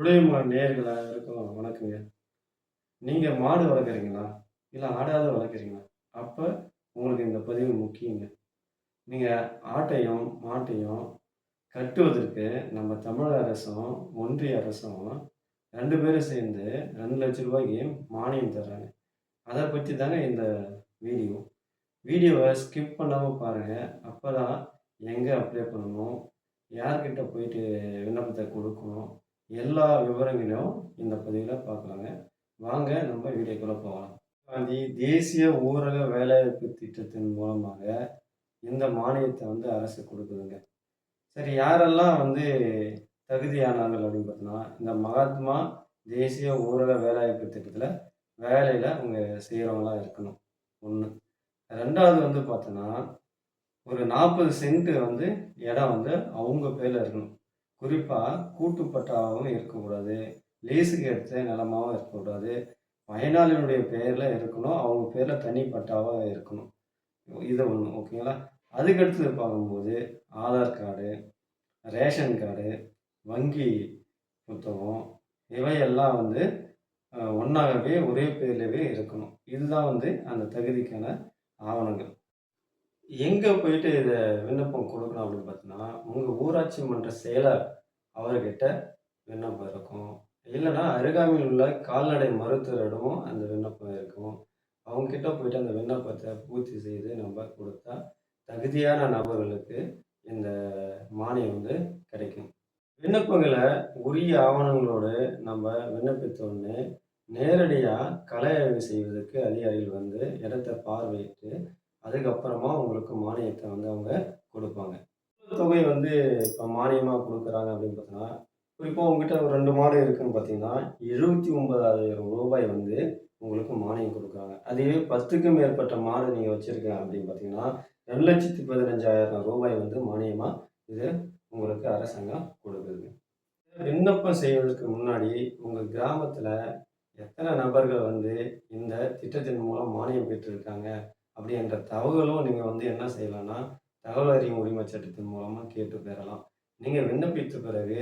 உழையுமா நேர்களா இருக்கும் வணக்கங்க. நீங்கள் மாடு வளர்க்குறீங்களா? இல்லை ஆடாத வளர்க்குறீங்களா? அப்போ உங்களுக்கு இந்த பதிவு முக்கியங்க. நீங்கள் ஆட்டையும், மாட்டையும் கட்டுவதற்கு நம்ம தமிழக அரசும், ஒன்றிய அரசும் ரெண்டு பேரும் சேர்ந்து ரெண்டு லட்ச ரூபாய்க்கு மானியம் தர்றாங்க. அதை பற்றி தாங்க இந்த வீடியோ. வீடியோவை ஸ்கிப் பண்ணாம பாருங்க. அப்பதான் எங்கே அப்ளை பண்ணணும்? யார்கிட்ட போயிட்டு விண்ணப்பத்தை கொடுக்கணும் எல்லா விவரங்களையும் இந்த பதிவில் பார்க்கலாங்க. வாங்க நம்ம வீடியோக்குள்ளே போகலாம். காந்தி தேசிய ஊரக வேலைவாய்ப்பு திட்டத்தின் மூலமாக இந்த மானியத்தை வந்து அரசு கொடுக்குதுங்க சரி யாரெல்லாம் வந்து தகுதியானார்கள் அப்படின்னு பார்த்தோன்னா இந்த மகாத்மா தேசிய ஊரக வேலைவாய்ப்பு திட்டத்தில் வேலையில் அவங்க செய்றவங்களா இருக்கணும். 1. 2வது வந்து பார்த்தோன்னா, ஒரு நாற்பது சென்ட்டு வந்து இடம் வந்து அவங்க பேரில் இருக்கணும். குறிப்பாக கூட்டுப்பட்டாவும் இருக்கக்கூடாது. லீஸுக்கு எடுத்த நிலமாகவும் இருக்கக்கூடாது. பயனாளியினுடைய பெயரில் இருக்கணும். அவங்க பேரில் தனிப்பட்டாவாக இருக்கணும். இது ஒன்று ஓகேங்களா? அதுக்கடுத்து பார்க்கும்போது ஆதார் கார்டு, ரேஷன் கார்டு, வங்கி புத்தகம் இவையெல்லாம் வந்து ஒன்றாகவே ஒரே பேர்லவே இருக்கணும். இதுதான் வந்து அந்த தகுதிக்கான ஆவணங்கள். எங்கே போயிட்டு இதை விண்ணப்பம் கொடுக்கணும் அப்படின்னு பார்த்தீங்கன்னா, உங்கள் ஊராட்சி மன்ற செயலர் அவர்கிட்ட விண்ணப்பம் இருக்கும். இல்லைன்னா அருகாமையில் உள்ள கால்நடை மருத்துவரிடமும் அந்த விண்ணப்பம் இருக்கும். அவங்ககிட்ட போயிட்டு அந்த விண்ணப்பத்தை பூர்த்தி செய்து நம்ம கொடுத்தா தகுதியான நபர்களுக்கு இந்த மானியம் வந்து கிடைக்கும். விண்ணப்பங்களை உரிய ஆவணங்களோடு நம்ம விண்ணப்பித்தோடனே நேரடியாக நேரடியா ஆய்வு செய்வதற்கு அதிகாரிகள் வந்து இடத்த பார்வையிட்டு, அதுக்கப்புறமா உங்களுக்கு மானியத்தை வந்து அவங்க கொடுப்பாங்க. தொகை வந்து இப்போ மானியமாக கொடுக்குறாங்க அப்படின்னு பார்த்தீங்கன்னா குறிப்பாக உங்ககிட்ட ஒரு ரெண்டு மாடு இருக்குதுன்னு பார்த்தீங்கன்னா, ரூ. 79,000 வந்து உங்களுக்கு மானியம் கொடுக்குறாங்க. அதுவே 10க்கும் மேற்பட்ட மாடு நீங்கள் வச்சிருக்கீங்க அப்படின்னு பார்த்தீங்கன்னா, ரெண்டு லட்சத்து பதினஞ்சாயிரம் ரூபாய் வந்து மானியமாக இது உங்களுக்கு அரசாங்கம் கொடுக்குது. விண்ணப்பம் செய்வதற்கு முன்னாடி உங்கள் கிராமத்தில் எத்தனை நபர்கள் வந்து இந்த திட்டத்தின் மூலம் மானியம் பெற்றிருக்காங்க? அப்படின்ற தகவலும் நீங்கள் வந்து என்ன செய்யலாம்னா, தகவல் அறியும் உரிமை சட்டத்தின் மூலமாக கேட்டு பெறலாம். நீங்கள் விண்ணப்பித்த பிறகு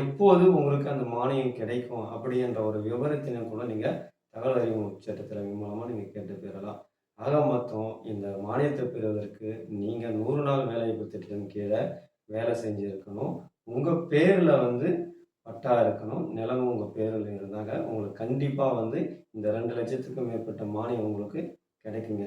எப்போது உங்களுக்கு அந்த மானியம் கிடைக்கும் அப்படின்ற ஒரு விவரத்தினை கூட நீங்கள் தகவல் அறியும் சட்டத்தின் மூலமாக நீங்கள் கேட்டு பெறலாம். ஆக மொத்தம் இந்த மானியத்தை பெறுவதற்கு நீங்கள் நூறு நாள் வேலைவாய்ப்பு திட்டத்தின் கீழே வேலை செஞ்சுருக்கணும் உங்கள் பேரில் வந்து பட்டா இருக்கணும். நிலமும் உங்கள் பேரில் இருந்தாங்க உங்களுக்கு கண்டிப்பாக வந்து இந்த 2,00,000க்கும் மேற்பட்ட மானியம் உங்களுக்கு கிடைக்குங்க.